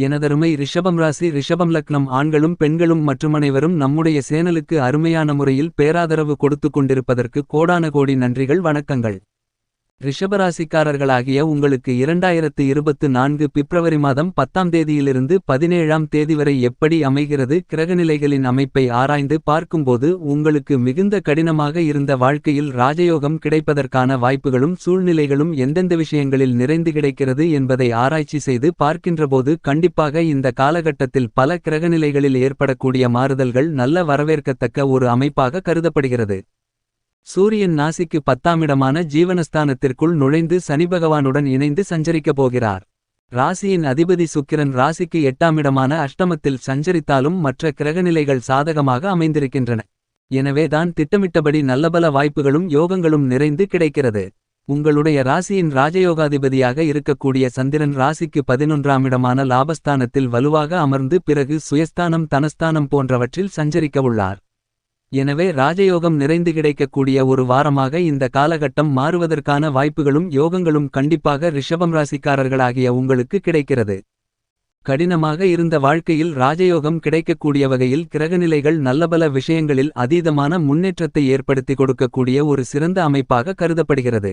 எனதருமை ரிஷபம் ராசி ரிஷபம் லக்னம் ஆண்களும் பெண்களும் மற்றுமனைவரும் நம்முடைய சேனலுக்கு அருமையான முறையில் பேராதரவு கொடுத்துக் கொண்டிருப்பதற்கு கோடான கோடி நன்றிகள் வணக்கங்கள். ரிஷபராசிக்காரர்களாகிய உங்களுக்கு இரண்டாயிரத்து இருபத்து நான்கு பிப்ரவரி மாதம் பத்தாம் தேதியிலிருந்து பதினேழாம் தேதி வரை எப்படி அமைகிறது கிரகநிலைகளின் அமைப்பை ஆராய்ந்து பார்க்கும்போது உங்களுக்கு மிகுந்த கடினமாக இருந்த வாழ்க்கையில் ராஜயோகம் கிடைப்பதற்கான வாய்ப்புகளும் சூழ்நிலைகளும் எந்தெந்த விஷயங்களில் நிறைந்து கிடைக்கிறது என்பதை ஆராய்ச்சி செய்து பார்க்கின்றபோது கண்டிப்பாக இந்த காலகட்டத்தில் பல கிரகநிலைகளில் ஏற்படக்கூடிய மாறுதல்கள் நல்ல வரவேற்கத்தக்க ஒரு அமைப்பாக கருதப்படுகிறது. சூரியன் நாசிக்கு பத்தாமிடமான ஜீவனஸ்தானத்திற்குள் நுழைந்து சனிபகவானுடன் இணைந்து சஞ்சரிக்கப் போகிறார். ராசியின் அதிபதி சுக்கிரன் ராசிக்கு எட்டாமிடமான அஷ்டமத்தில் சஞ்சரித்தாலும் மற்ற கிரகநிலைகள் சாதகமாக அமைந்திருக்கின்றன. எனவேதான் திட்டமிட்டபடி நல்லபல வாய்ப்புகளும் யோகங்களும் நிறைந்து கிடைக்கிறது. உங்களுடைய ராசியின் ராஜயோகாதிபதியாக இருக்கக்கூடிய சந்திரன் ராசிக்கு பதினொன்றாமிடமான லாபஸ்தானத்தில் வலுவாக அமர்ந்து பிறகு சுயஸ்தானம் தனஸ்தானம் போன்றவற்றில் சஞ்சரிக்கவுள்ளார் எனவே ராஜயோகம் நிறைந்து கிடைக்கக்கூடிய ஒரு வாரமாக இந்த காலகட்டம் மாறுவதற்கான வாய்ப்புகளும் யோகங்களும் கண்டிப்பாக ரிஷபம் ராசிக்காரர்களாகிய உங்களுக்கு கிடைக்கிறது. கடினமாக இருந்த வாழ்க்கையில் ராஜயோகம் கிடைக்கக்கூடிய வகையில் கிரகநிலைகள் நல்லபல விஷயங்களில் அதீதமான முன்னேற்றத்தை ஏற்படுத்தி கொடுக்கக்கூடிய ஒரு சிறந்த அமைப்பாக கருதப்படுகிறது.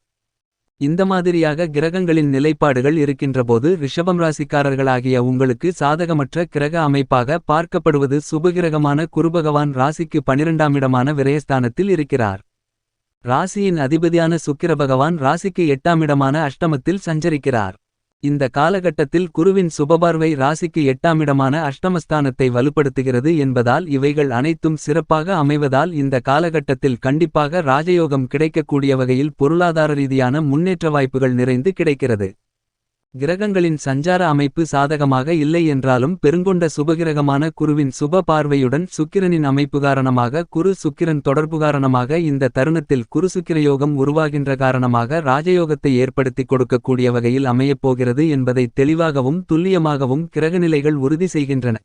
இந்த மாதிரியாக கிரகங்களின் நிலைப்பாடுகள் இருக்கின்றபோது ரிஷபம் ராசிக்காரர்களாகிய உங்களுக்கு சாதகமற்ற கிரக அமைப்பாக பார்க்கப்படுவது சுபகிரகமான குருபகவான் ராசிக்கு பனிரெண்டாம் இடமான விரயஸ்தானத்தில் இருக்கிறார். ராசியின் அதிபதியான சுக்கிர பகவான் ராசிக்கு எட்டாம் இடமான அஷ்டமத்தில் சஞ்சரிக்கிறார். இந்த காலகட்டத்தில் குருவின் சுபபார்வை ராசிக்கு எட்டாம் இடமான அஷ்டமஸ்தானத்தை வலுப்படுத்துகிறது என்பதால் இவைகள் அனைத்தும் சிறப்பாக அமைவதால் இந்த காலகட்டத்தில் கண்டிப்பாக ராஜயோகம் கிடைக்கக்கூடிய வகையில் பொருளாதார ரீதியான முன்னேற்ற வாய்ப்புகள் நிறைந்து கிடைக்கிறது. கிரகங்களின் சஞ்சார அமைப்பு சாதகமாக இல்லை என்றாலும் பெருங்கொண்ட சுபகிரகமான குருவின் சுப பார்வையுடன் சுக்கிரனின் அமைப்பு காரணமாக குரு சுக்கிரன் தொடர்பு காரணமாக இந்த தருணத்தில் குரு சுக்கிரயோகம் உருவாகின்ற காரணமாக ராஜயோகத்தை ஏற்படுத்திக் கொடுக்கக்கூடிய வகையில் அமையப்போகிறது என்பதை தெளிவாகவும் துல்லியமாகவும் கிரகநிலைகள் உறுதி செய்கின்றன.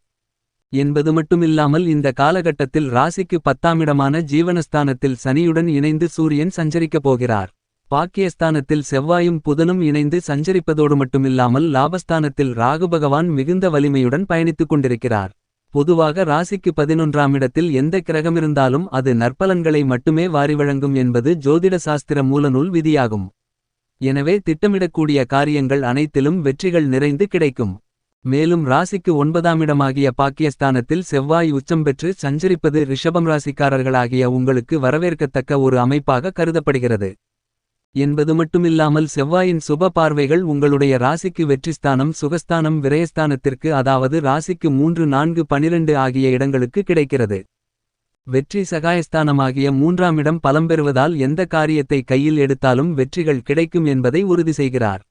என்பது மட்டுமில்லாமல் இந்த காலகட்டத்தில் ராசிக்கு பத்தாமிடமான ஜீவனஸ்தானத்தில் சனியுடன் இணைந்து சூரியன் சஞ்சரிக்கப் போகிறார். பாக்கியஸ்தானத்தில் செவ்வாயும் புதனும் இணைந்து சஞ்சரிப்பதோடு மட்டுமில்லாமல் லாபஸ்தானத்தில் ராகு பகவான் மிகுந்த வலிமையுடன் பயணித்துக் கொண்டிருக்கிறார். பொதுவாக ராசிக்கு பதினொன்றாம் இடத்தில் எந்த கிரகமிருந்தாலும் அது நற்பலன்களை மட்டுமே வாரி வழங்கும் என்பது ஜோதிட சாஸ்திர மூலநூல் விதியாகும். எனவே திட்டமிடக்கூடிய காரியங்கள் அனைத்திலும் வெற்றிகள் நிறைந்து கிடைக்கும். மேலும் ராசிக்கு ஒன்பதாம் இடமாகிய பாக்கியஸ்தானத்தில் செவ்வாய் உச்சம் பெற்று சஞ்சரிப்பது ரிஷபம் ராசிக்காரர்களாகிய உங்களுக்கு வரவேற்கத்தக்க ஒரு அமைப்பாக கருதப்படுகிறது. என்பது மட்டுமில்லாமல் செவ்வாயின் சுப பார்வைகள் உங்களுடைய ராசிக்கு வெற்றிஸ்தானம் சுகஸ்தானம் விரயஸ்தானத்திற்கு அதாவது ராசிக்கு மூன்று நான்கு பனிரெண்டு ஆகிய இடங்களுக்கு கிடைக்கிறது. வெற்றி சகாயஸ்தானமாகிய மூன்றாம் இடம் பலம் பெறுவதால் எந்த காரியத்தை கையில் எடுத்தாலும் வெற்றிகள் கிடைக்கும் என்பதை உறுதி செய்கிறார்.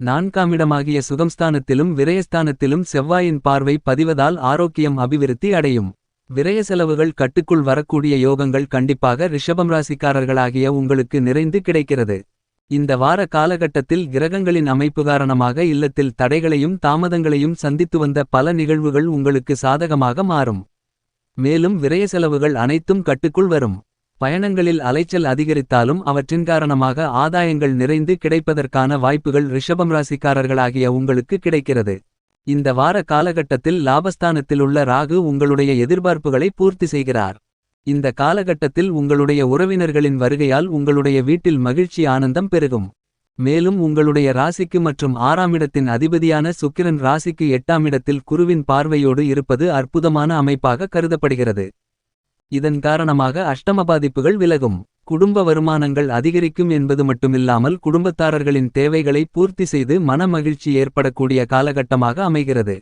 நான்காம் இடமாகிய சுகம்ஸ்தானத்திலும் விரயஸ்தானத்திலும் செவ்வாயின் பார்வை பதிவதால் ஆரோக்கியம் அபிவிருத்தி அடையும். விரய செலவுகள் கட்டுக்குள் வரக்கூடிய யோகங்கள் கண்டிப்பாக ரிஷபம் ராசிக்காரர்களாகிய உங்களுக்கு நிறைந்து கிடைக்கிறது. இந்த வார காலகட்டத்தில் கிரகங்களின் அமைப்பு காரணமாக இல்லத்தில் தடைகளையும் தாமதங்களையும் சந்தித்து வந்த பல நிகழ்வுகள் உங்களுக்கு சாதகமாக மாறும். மேலும் விரய செலவுகள் அனைத்தும் கட்டுக்குள் வரும். பயணங்களில் அலைச்சல் அதிகரித்தாலும் அவற்றின் காரணமாக ஆதாயங்கள் நிறைந்து கிடைப்பதற்கான வாய்ப்புகள் ரிஷபம் ராசிக்காரர்களாகிய உங்களுக்கு கிடைக்கிறது. இந்த வார காலகட்டத்தில் லாபஸ்தானத்தில் உள்ள ராகு உங்களுடைய எதிர்பார்ப்புகளை பூர்த்தி செய்கிறார். இந்த காலகட்டத்தில் உங்களுடைய உறவினர்களின் வருகையால் உங்களுடைய வீட்டில் மகிழ்ச்சி ஆனந்தம் பெருகும். மேலும் உங்களுடைய ராசிக்கு மற்றும் ஆறாம் இடத்தின் அதிபதியான சுக்கிரன் ராசிக்கு எட்டாம் இடத்தில் குருவின் பார்வையோடு இருப்பது அற்புதமான அமைப்பாக கருதப்படுகிறது. இதன் காரணமாக அஷ்டம பாதிப்புகள் விலகும். குடும்ப வருமானங்கள் அதிகரிக்கும் என்பது மட்டுமில்லாமல் குடும்பத்தாரர்களின் தேவைகளை பூர்த்தி செய்து மன மகிழ்ச்சி ஏற்படக்கூடிய காலகட்டமாக அமைகிறது.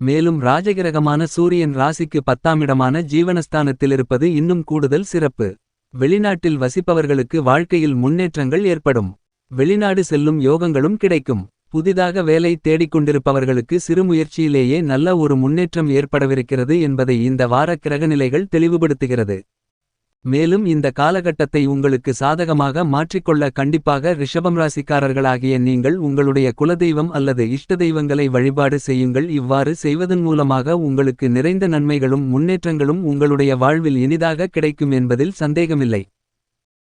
மேலும் ராஜகிரகமான சூரியன் ராசிக்கு பத்தாமிடமான ஜீவனஸ்தானத்திலிருப்பது இன்னும் கூடுதல் சிறப்பு. வெளிநாட்டில் வசிப்பவர்களுக்கு வாழ்க்கையில் முன்னேற்றங்கள் ஏற்படும். வெளிநாடு செல்லும் யோகங்களும் கிடைக்கும். புதிதாக வேலை தேடிக்கொண்டிருப்பவர்களுக்கு சிறு முயற்சியிலேயே நல்ல ஒரு முன்னேற்றம் ஏற்படவிருக்கிறது என்பதை இந்த வார கிரகநிலைகள் தெளிவுபடுத்துகிறது. மேலும் இந்த காலகட்டத்தை உங்களுக்கு சாதகமாக மாற்றிக்கொள்ள கண்டிப்பாக ரிஷபம் ராசிக்காரர்களாகிய நீங்கள் உங்களுடைய குலதெய்வம் அல்லது இஷ்ட தெய்வங்களை வழிபாடு செய்யுங்கள். இவ்வாறு செய்வதன் மூலமாக உங்களுக்கு நிறைந்த நன்மைகளும் முன்னேற்றங்களும் உங்களுடைய வாழ்வில் இனிதாக கிடைக்கும் என்பதில் சந்தேகமில்லை.